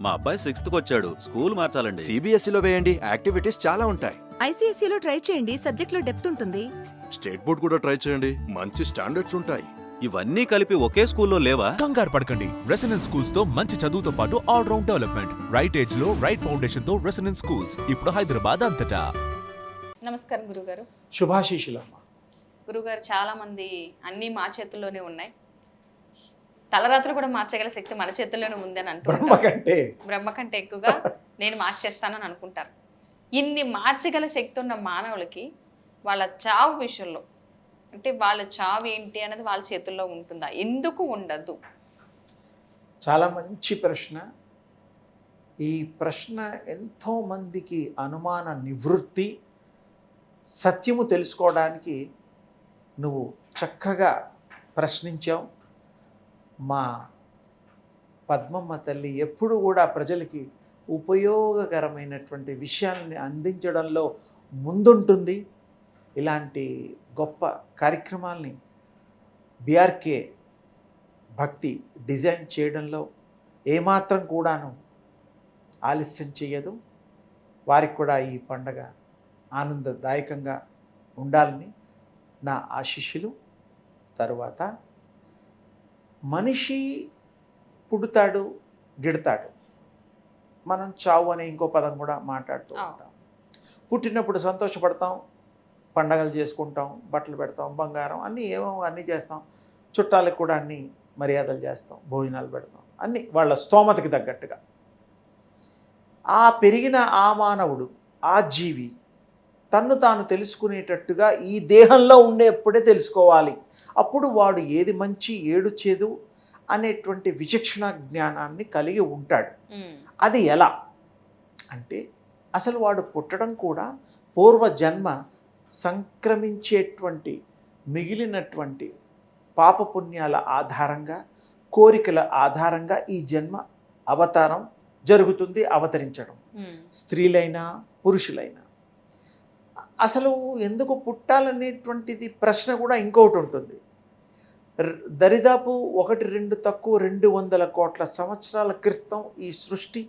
మా అబ్బాయి సిక్స్త్ వచ్చాడు. స్కూల్ మార్చాలండి. సిబిఎస్ఈలో వేయండి. యాక్టివిటీస్ చాలా ఉంటాయి. ఐసీఎస్సీలో ట్రై చేయండి. సబ్జెక్ట్లో డెప్త్ ఉంటుంది. స్టేట్ బోర్డ్ కూడా ట్రై చేయండి. మంచి స్టాండర్డ్స్ ఉంటాయి. ఇవన్నీ కలిపి ఒకే స్కూల్లో లేవా? కంగారు పడకండి. రెసిడెన్స్ స్కూల్స్తో మంచి చదువుతో పాటు ఆల్ రౌండ్ డెవలప్మెంట్ రైట్ ఏజ్లో రైట్ ఫౌండేషన్తో రెసిడెన్స్ స్కూల్స్. ఇప్పుడు హైదరాబాద్ అంతటా. నమస్కారం గురుగారు. శుభాశీషులమ్మ గురుగారు చాలా మంది అన్నీ మా చేతుల్లోనే ఉన్నాయి. తలరాత్రి కూడా మార్చగల శక్తి మన చేతుల్లోనే ఉందని అంటారు కంటే బ్రహ్మ కంటే ఎక్కువగా నేను మార్చేస్తానని అనుకుంటారు. ఇన్ని మార్చగల శక్తి ఉన్న మానవులకి వాళ్ళ చావు విషయంలో అంటే వాళ్ళ చావు ఏంటి అనేది వాళ్ళ చేతుల్లో ఉంటుందా? ఎందుకు ఉండదు? చాలా మంచి ప్రశ్న. ఈ ప్రశ్న ఎంతో మందికి అనుమాన నివృత్తి. సత్యము తెలుసుకోవడానికి నువ్వు చక్కగా ప్రశ్నించావు. మా పద్మమ్మ తల్లి ఎప్పుడు కూడా ప్రజలకి ఉపయోగకరమైనటువంటి విషయాల్ని అందించడంలో ముందుంటుంది. ఇలాంటి గొప్ప కార్యక్రమాల్ని బీఆర్కే భక్తి డిజైన్ చేయడంలో ఏమాత్రం కూడాను ఆలస్యం చేయదు వారికి కూడా ఈ పండగ ఆనందదాయకంగా ఉండాలని నా ఆశిష్యులు తరువాత మనిషి పుడతాడు గిడతాడు. మనం చావు అనే ఇంకో పదం కూడా మాట్లాడుతూ. ఉంటాం. పుట్టినప్పుడు సంతోషపడతాం పండగలు చేసుకుంటాం బట్టలు పెడతాం బంగారం అన్నీ ఏమో అన్నీ చేస్తాం. చుట్టాలకు కూడా అన్నీ మర్యాదలు చేస్తాం భోజనాలు పెడతాం. అన్నీ వాళ్ళ స్తోమతకి తగ్గట్టుగా. ఆ పెరిగిన ఆ మానవుడు ఆ జీవి తన్ను తాను తెలుసుకునేటట్టుగా ఈ దేహంలో ఉండేప్పుడే తెలుసుకోవాలి. అప్పుడు వాడు ఏది మంచి ఏడు చేదు అనేటువంటి విచక్షణ జ్ఞానాన్ని కలిగి ఉంటాడు. అది ఎలా? అంటే అసలు వాడు పుట్టడం కూడా పూర్వజన్మ సంక్రమించేటువంటి మిగిలినటువంటి పాపపుణ్యాల ఆధారంగా కోరికల ఆధారంగా ఈ జన్మ అవతారం జరుగుతుంది అవతరించడం. స్త్రీలైనా పురుషులైనా. అసలు ఎందుకు పుట్టాలనేటువంటిది ప్రశ్న కూడా ఇంకొకటి ఉంటుంది. దరిదాపు ఒకటి రెండు తక్కువ రెండు వందల కోట్ల సంవత్సరాల క్రితం ఈ సృష్టి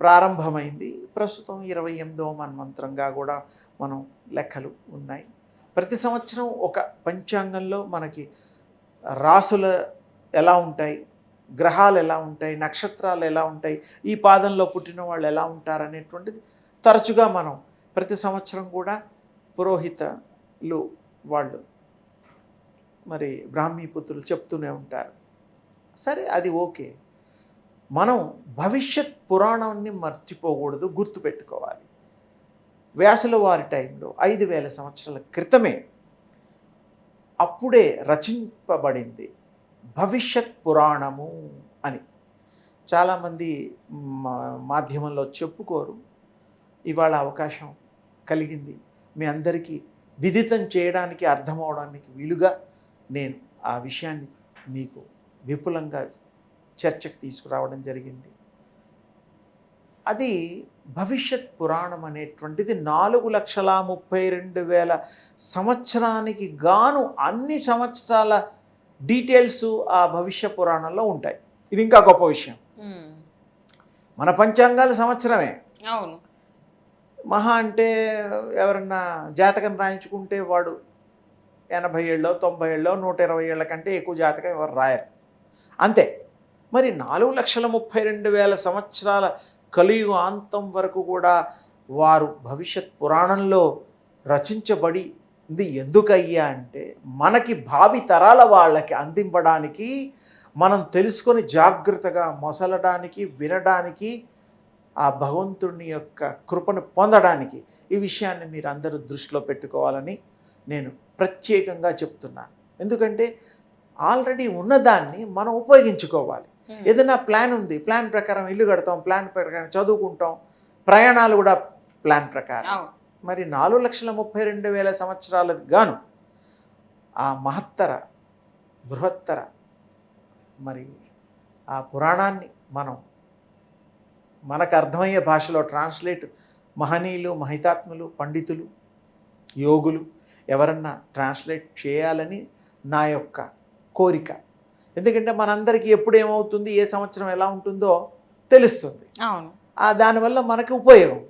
ప్రారంభమైంది. ప్రస్తుతం ఇరవై ఎనిమిదవ మన్మంత్రంగా కూడా మనం లెక్కలు ఉన్నాయి. ప్రతి సంవత్సరం ఒక పంచాంగంలో మనకి రాసుల ఎలా ఉంటాయి గ్రహాలు ఎలా ఉంటాయి నక్షత్రాలు ఎలా ఉంటాయి ఈ పాదంలో పుట్టిన వాళ్ళు ఎలా ఉంటారు అనేటువంటిది తరచుగా మనం ప్రతి సంవత్సరం కూడా పురోహితలు వాళ్ళు మరి బ్రాహ్మీపుత్రులు చెప్తూనే ఉంటారు. సరే అది ఓకే. మనం భవిష్యత్ పురాణాన్ని మర్చిపోకూడదు గుర్తుపెట్టుకోవాలి. వ్యాసుల వారి టైంలో ఐదు వేల సంవత్సరాల క్రితమే అప్పుడే రచింపబడింది భవిష్యత్ పురాణము అని. చాలామంది మాధ్యమంలో చెప్పుకోరు. ఇవాళ అవకాశం కలిగింది. మీ అందరికీ విదితం చేయడానికి అర్థమవడానికి వీలుగా నేను ఆ విషయాన్ని మీకు విపులంగా చర్చకు తీసుకురావడం జరిగింది. అది భవిష్యత్ పురాణం అనేటువంటిది నాలుగు లక్షల ముప్పై రెండు వేల సంవత్సరానికి గాను అన్ని సంవత్సరాల డీటెయిల్స్ ఆ భవిష్య పురాణంలో ఉంటాయి. ఇది ఇంకా గొప్ప విషయం. మన పంచాంగాలు సంవత్సరమే. అవును. మహా అంటే ఎవరన్నా జాతకం రాయించుకుంటే వాడు ఎనభై ఏళ్ళలో తొంభై ఏళ్ళలో నూట ఇరవై ఏళ్ళ కంటే ఎక్కువ జాతకం ఎవరు రాయరు. అంతే. మరి నాలుగు లక్షల ముప్పై రెండు వేల సంవత్సరాల కలియుగ అంతం వరకు కూడా వారు భవిష్యత్ పురాణంలో రచించబడి ఇది ఎందుకయ్యా అంటే మనకి భావి తరాల వాళ్ళకి అందింపడానికి మనం తెలుసుకొని జాగ్రత్తగా మొసలడానికి వినడానికి ఆ భగవంతుని యొక్క కృపను పొందడానికి ఈ విషయాన్ని మీరు అందరూ దృష్టిలో పెట్టుకోవాలని నేను ప్రత్యేకంగా చెప్తున్నాను ఎందుకంటే ఆల్రెడీ ఉన్నదాన్ని మనం ఉపయోగించుకోవాలి. ఏదైనా ప్లాన్ ఉంది ప్లాన్ ప్రకారం ఇల్లు కడతాం ప్లాన్ ప్రకారం చదువుకుంటాం ప్రయాణాలు కూడా ప్లాన్ ప్రకారం. మరి నాలుగు లక్షల ముప్పై రెండు వేల సంవత్సరాలకు గాను ఆ మహత్తర బృహత్తర మరి ఆ పురాణాన్ని మనం మనకు అర్థమయ్యే భాషలో ట్రాన్స్లేట్ మహనీయులు మహితాత్ములు పండితులు యోగులు ఎవరన్నా ట్రాన్స్లేట్ చేయాలని నా యొక్క కోరిక. ఎందుకంటే మనందరికీ ఎప్పుడు ఏమవుతుంది ఏ సంవత్సరం ఎలా ఉంటుందో తెలుస్తుంది. అవును. ఆ దానివల్ల మనకి ఉపయోగం.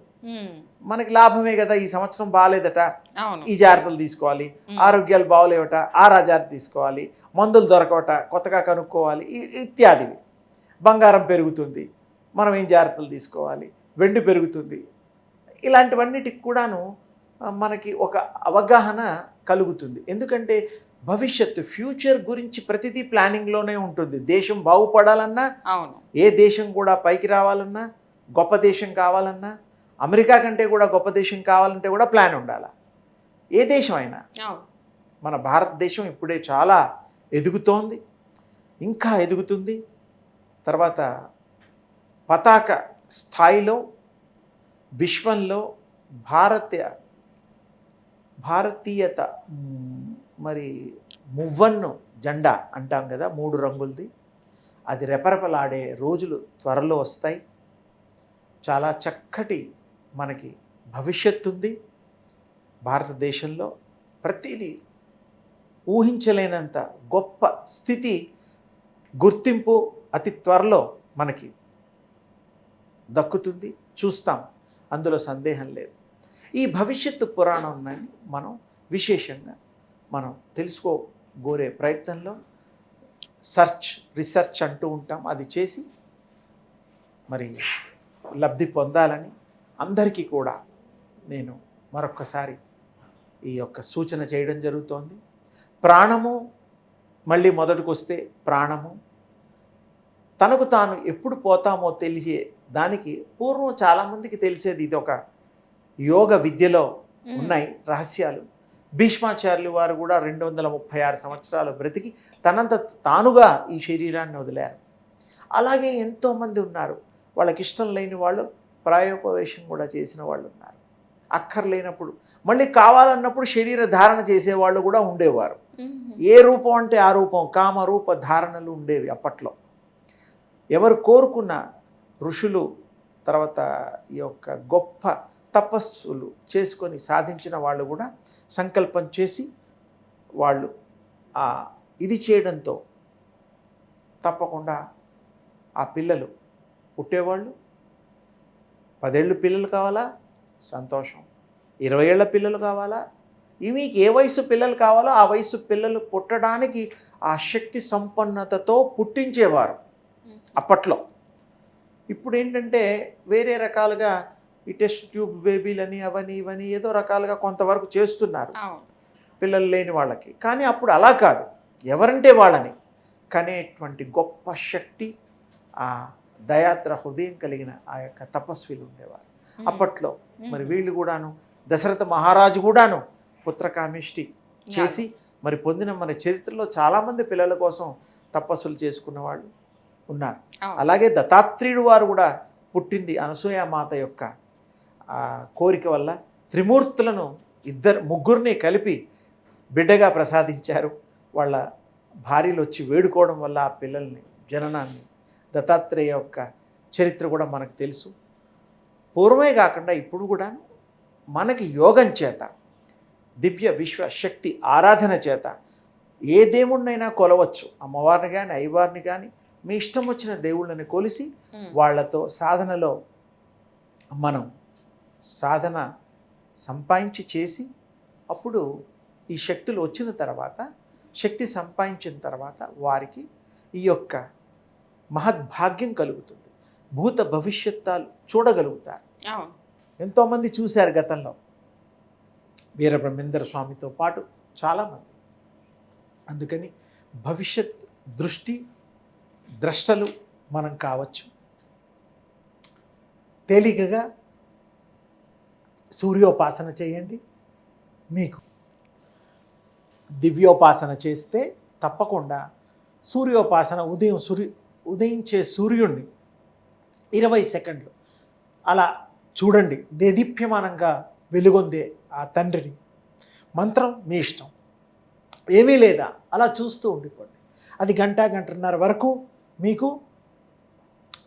మనకి లాభమే కదా ఈ సంవత్సరం బాగాలేదట ఈ జాగ్రత్తలు తీసుకోవాలి. ఆరోగ్యాలు బాగోలేవట ఆ జాగ్రత్త తీసుకోవాలి మందులు దొరకవట కొత్తగా కనుక్కోవాలి ఇత్యాదివి. బంగారం పెరుగుతుంది. మనం ఏం జాగ్రత్తలు తీసుకోవాలి? వెండి పెరుగుతుంది. ఇలాంటివన్నిటికి కూడాను మనకి ఒక అవగాహన కలుగుతుంది. ఎందుకంటే భవిష్యత్తు ఫ్యూచర్ గురించి ప్రతిదీ ప్లానింగ్లోనే ఉంటుంది. దేశం బాగుపడాలన్నా అవును. ఏ దేశం కూడా పైకి రావాలన్నా గొప్ప దేశం కావాలన్నా అమెరికా కంటే కూడా గొప్ప దేశం కావాలంటే కూడా ప్లాన్ ఉండాలి. ఏ దేశం అయినా మన భారతదేశం ఇప్పుడే చాలా ఎదుగుతోంది. ఇంకా ఎదుగుతుంది. తర్వాత పతాక స్థాయిలో విశ్వంలో భారతీయ భారతీయత మరి మువ్వన్ను జెండా అంటాం కదా మూడు రంగులది. అది రెపరెపలాడే రోజులు త్వరలో వస్తాయి. చాలా చక్కటి మనకి భవిష్యత్తు ఉంది భారతదేశంలో ప్రతిదీ ఊహించలేనంత గొప్ప స్థితి గుర్తింపు అతి త్వరలో మనకి దక్కుతుంది చూస్తాం. అందులో సందేహం లేదు. ఈ భవిష్యత్తు పురాణాన్ని మనం విశేషంగా మనం తెలుసుకోగోరే ప్రయత్నంలో సర్చ్ రీసెర్చ్ అంటూ ఉంటాం. అది చేసి మరి లబ్ధి పొందాలని అందరికీ కూడా నేను మరొక్కసారి ఈ యొక్క సూచన చేయడం జరుగుతోంది. ప్రాణము మళ్ళీ మొదటికి వస్తే ప్రాణము. తనకు తాను ఎప్పుడు పోతామో తెలిసే దానికి పూర్వం చాలామందికి తెలిసేది ఇది ఒక యోగ విద్యలో ఉన్నాయి రహస్యాలు. భీష్మాచార్యులు వారు కూడా రెండు వందల ముప్పై ఆరు సంవత్సరాలు బ్రతికి తనంత తానుగా ఈ శరీరాన్ని వదిలారు. అలాగే ఎంతోమంది ఉన్నారు. వాళ్ళకి ఇష్టం లేని వాళ్ళు ప్రాయోపవేశం కూడా చేసిన వాళ్ళు ఉన్నారు. అక్కర్లేనప్పుడు మళ్ళీ కావాలన్నప్పుడు శరీర ధారణ చేసేవాళ్ళు కూడా ఉండేవారు. ఏ రూపం అంటే ఆ రూపం కామరూప ధారణలు ఉండేవి అప్పట్లో. ఎవరు కోరుకున్న ఋషులు తర్వాత ఈ యొక్క గొప్ప తపస్సులు చేసుకొని సాధించిన వాళ్ళు కూడా సంకల్పం చేసి వాళ్ళు ఆ ఇది చేయడంతో తప్పకుండా ఆ పిల్లలు పుట్టేవాళ్ళు. పదేళ్ళు పిల్లలు కావాలా? సంతోషం. ఇరవై ఏళ్ళ పిల్లలు కావాలా? మీకు ఏ వయసు పిల్లలు కావాలో ఆ వయసు పిల్లలు పుట్టడానికి ఆ శక్తి సంపన్నతతో పుట్టించేవారు. అప్పట్లో. ఇప్పుడు ఏంటంటే వేరే రకాలుగా ఈ టెస్ట్ ట్యూబ్ బేబీలని అవని ఇవని ఏదో రకాలుగా కొంతవరకు చేస్తున్నారు. పిల్లలు లేని వాళ్ళకి. కానీ అప్పుడు అలా కాదు. ఎవరంటే వాళ్ళని. కనేటువంటి గొప్ప శక్తి ఆ దయాద్ర హృదయం కలిగిన ఆ యొక్క తపస్విలు ఉండేవారు. అప్పట్లో మరి వీళ్ళు కూడాను దశరథ మహారాజు కూడాను పుత్రకామిష్టి చేసి మరి పొందిన మన చరిత్రలో చాలామంది పిల్లల కోసం తపస్సులు చేసుకున్న వాళ్ళు ఉన్నారు. అలాగే దత్తాత్రేయుడు వారు కూడా పుట్టింది అనసూయ మాత యొక్క కోరిక వల్ల త్రిమూర్తులను ఇద్దరు ముగ్గురిని కలిపి బిడ్డగా ప్రసాదించారు. వాళ్ళ భార్యలు వచ్చి వేడుకోవడం వల్ల ఆ పిల్లల్ని జననాన్ని దత్తాత్రేయ యొక్క చరిత్ర కూడా మనకు తెలుసు. పూర్వమే కాకుండా ఇప్పుడు కూడా మనకి యోగం చేత దివ్య విశ్వ శక్తి ఆరాధన చేత ఏ దేవుణ్ణైనా కొలవచ్చు. అమ్మవారిని కానీ అయ్యవారిని కానీ మీ ఇష్టం వచ్చిన దేవుళ్ళని కొలిసి వాళ్ళతో సాధనలో మనం సాధన సంపాదించి చేసి అప్పుడు ఈ శక్తులు వచ్చిన తర్వాత శక్తి సంపాదించిన తర్వాత వారికి ఈ యొక్క మహద్భాగ్యం కలుగుతుంది. భూత భవిష్యత్తాలు చూడగలుగుతారు. ఎంతోమంది చూశారు గతంలో. వీరబ్రహ్మేంద్ర స్వామితో పాటు చాలామంది. అందుకని భవిష్యత్ దృష్టి ద్రష్టలు మనం కావచ్చు. తేలికగా సూర్యోపాసన చేయండి. మీకు దివ్యోపాసన చేస్తే తప్పకుండా సూర్యోపాసన ఉదయం సూర్యు ఉదయించే సూర్యుడిని ఇరవై సెకండ్లు అలా చూడండి. దేదీప్యమానంగా వెలుగొందే ఆ తండ్రిని. మంత్రం మీ ఇష్టం. ఏమీ లేదా? అలా చూస్తూ ఉండిపోండి. అది గంట గంటన్నర వరకు మీకు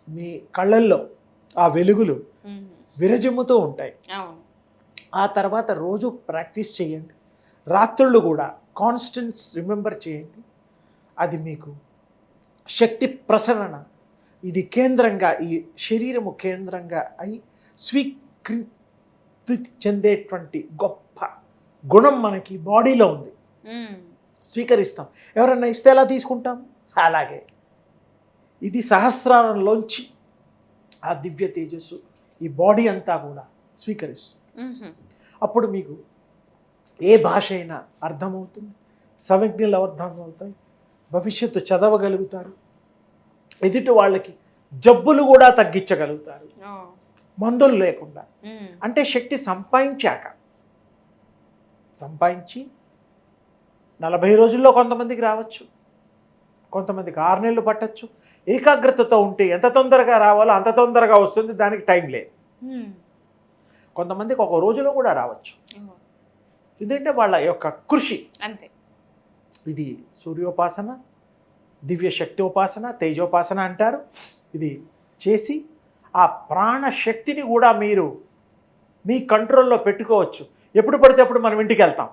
మీ కళ్ళల్లో ఆ వెలుగులు విరజిమ్ముతూ ఉంటాయి. ఆ తర్వాత రోజు ప్రాక్టీస్ చేయండి. రాత్రుళ్ళు కూడా కాన్స్టెన్స్ రిమెంబర్ చేయండి. అది మీకు శక్తి ప్రసరణ ఇది కేంద్రంగా ఈ శరీరము కేంద్రంగా అయి స్వీకృతి చెందేటువంటి గొప్ప గుణం మనకి బాడీలో ఉంది. స్వీకరిస్తాం. ఎవరన్నా ఇస్తే ఎలా తీసుకుంటాం? అలాగే. ఇది సహస్రారంలోంచి ఆ దివ్య తేజస్సు ఈ బాడీ అంతా కూడా స్వీకరిస్తుంది. అప్పుడు మీకు ఏ భాష అయినా అర్థమవుతుంది సంజ్ఞలు అర్థమవుతాయి భవిష్యత్తు చదవగలుగుతారు ఎదుటి వాళ్ళకి జబ్బులు కూడా తగ్గించగలుగుతారు. మందులు లేకుండా. అంటే శక్తి సంపాదించాక సంపాదించి నలభై రోజుల్లో కొంతమందికి రావచ్చు కొంతమందికి ఆరు నెలలు పట్టచ్చు. ఏకాగ్రతతో ఉంటే ఎంత తొందరగా రావాలో అంత తొందరగా వస్తుంది. దానికి టైం లేదు. కొంతమందికి ఒక రోజులో కూడా రావచ్చు. ఎందుకంటే వాళ్ళ యొక్క కృషి. అంతే. ఇది సూర్యోపాసన దివ్య శక్తోపాసన తేజోపాసన అంటారు. ఇది చేసి ఆ ప్రాణ శక్తిని కూడా మీరు మీ కంట్రోల్లో పెట్టుకోవచ్చు. ఎప్పుడు పడితే అప్పుడు మనం ఇంటికి వెళ్తాం.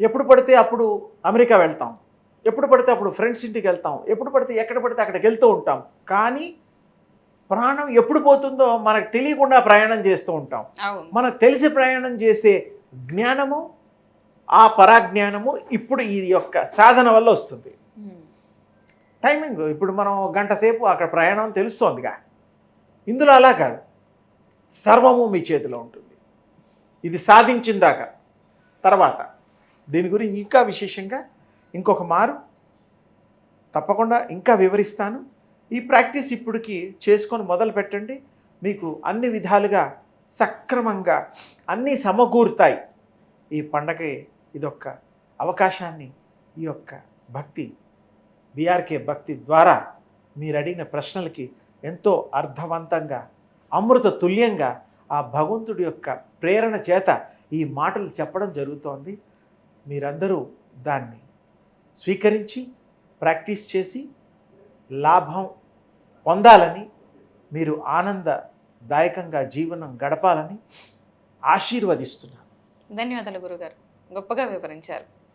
ఎప్పుడు పడితే అప్పుడు అమెరికా వెళ్తాం. ఎప్పుడు పడితే అప్పుడు ఫ్రెండ్స్ ఇంటికి వెళ్తాం. ఎప్పుడు పడితే ఎక్కడ పడితే అక్కడికి వెళ్తూ ఉంటాం. కానీ ప్రాణం ఎప్పుడు పోతుందో మనకు తెలియకుండా ప్రయాణం చేస్తూ ఉంటాం. మనకు తెలిసి ప్రయాణం చేసే జ్ఞానము ఆ పరాజ్ఞానము ఇప్పుడు ఈ యొక్క సాధన వల్ల వస్తుంది. టైమింగ్ ఇప్పుడు మనం గంట సేపు అక్కడ ప్రయాణం తెలుస్తోందిగా. ఇందులో అలా కాదు. సర్వము మీ చేతిలో ఉంటుంది. ఇది సాధించిందాక. తర్వాత దీని గురించి ఇంకా విశేషంగా ఇంకొక మారు. తప్పకుండా ఇంకా వివరిస్తాను. ఈ ప్రాక్టీస్ ఇప్పటికి చేసుకొని మొదలు పెట్టండి. మీకు అన్ని విధాలుగా సక్రమంగా అన్నీ సమకూరుతాయి. ఈ పండగ ఇదొక్క అవకాశాన్ని ఈ యొక్క భక్తి బీఆర్కే భక్తి ద్వారా మీరు అడిగిన ప్రశ్నలకి ఎంతో అర్థవంతంగా అమృత తుల్యంగా ఆ భగవంతుడి యొక్క ప్రేరణ చేత ఈ మాటలు చెప్పడం జరుగుతోంది. మీరందరూ దాన్ని స్వీకరించి ప్రాక్టీస్ చేసి లాభం పొందాలని మీరు ఆనందదాయకంగా జీవనం గడపాలని ఆశీర్వదిస్తున్నాను. ధన్యవాదాలు గురుగారు. గొప్పగా వివరించారు.